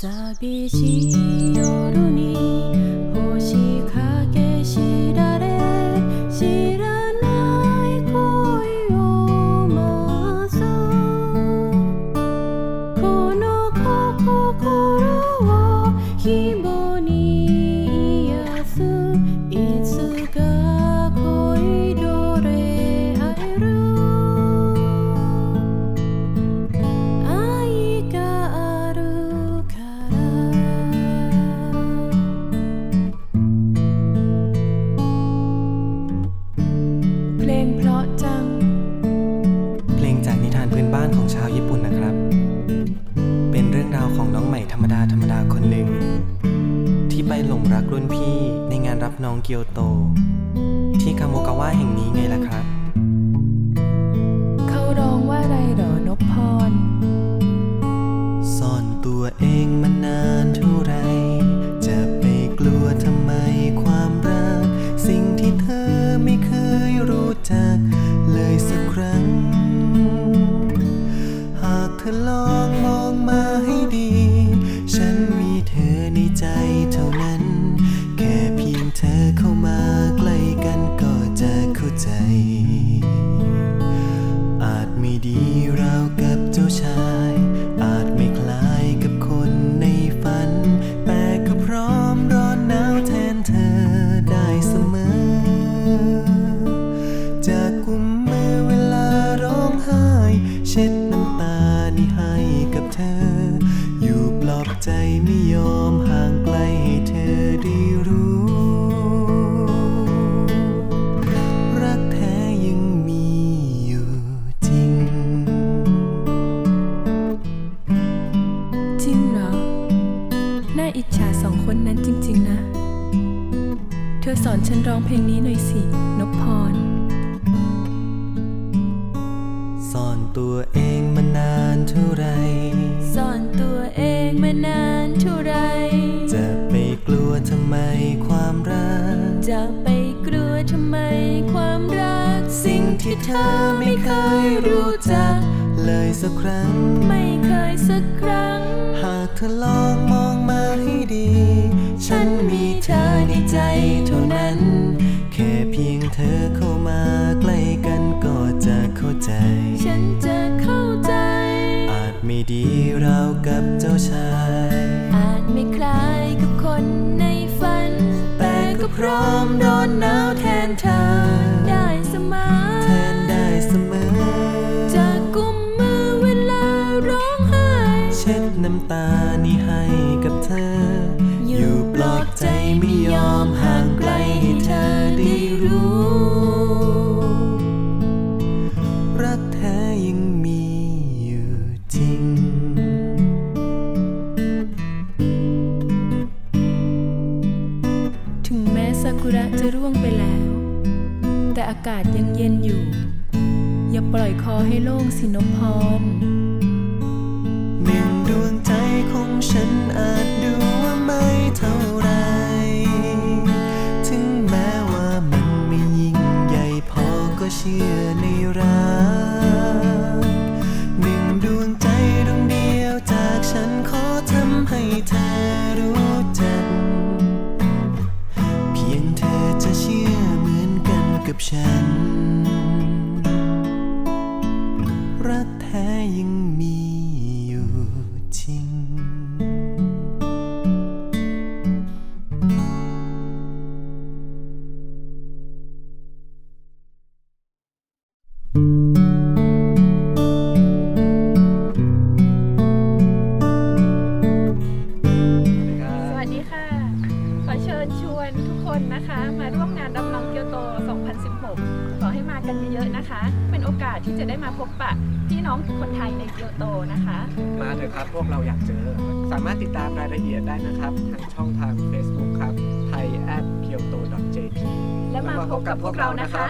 寂しい夜 บน้องเกียวโต ที่คาโมกาวะแห่งนี้ไงล่ะครับ เขาร้องว่าอะไรเหรอนพพร ซ่อนตัวเองมานานเท่าไร จะไปกลัวทำไมความรัก สิ่งที่เธอไม่เคยรู้จัก เลยสักครั้ง หากเธอลองมองมาให้ดี ฉันมีเธอในใจเท่านั้น ไม่ดีราวกับเจ้าชาย อาจไม่คล้ายกับคนในฝัน แต่ก็พร้อมร้อนหนาวแทนเธอได้เสมอ จากกุมมือเวลาร้องไห้ เช็ดน้ำตานี่ให้กับเธอ อยู่ปลอบใจไม่ยอม เธอสอนฉันร้องเพลงนี้หน่อยสิ นพพร ซ่อนตัวเองมานานเท่าไร ซ่อนตัวเองมานานเท่าไร จะไปกลัวทำไมความรัก จะไปกลัวทำไมความรัก สิ่งที่เธอไม่เคยรู้จัก เลยสักครั้ง ไม่เคยสักครั้ง หากเธอลองมองมาให้ดี ฉันมีเธอในใจเท่านั้น แค่เพียงเธอเข้ามาใกล้กันก็จะเข้าใจ ฉันจะเข้าใจ อาจไม่ดีราวกับเจ้าชาย อาจไม่คล้ายกับคนในฝัน แต่ก็พร้อมร้อนหนาวแทนเธอ ได้เสมอแทนได้เสมอ จะกุมมือเวลาร้องไห้ เช็ดน้ำตานี่ให้กับเธออยู่ปลอบใจ ไม่ยอมห่างไกลให้เธอได้รู้ รักแท้ยังมีอยู่จริง ถึงแม้ซากุระจะร่วงไปแล้ว แต่อากาศยังเย็นอยู่ อย่าปล่อยคอให้โล่งสินพพรหนึ่งดวงใจของฉันอาจดู ขอให้มากันเยอะๆนะคะ เป็นโอกาสที่จะได้มาพบปะพี่น้องคนไทยในเกียวโตนะคะ มาเถอะครับพวกเราอยากเจอ สามารถติดตามรายละเอียดได้นะครับ ทางช่องทาง Facebook ครับ thai at kyoto jp และมาพบกับพวกเรานะคะ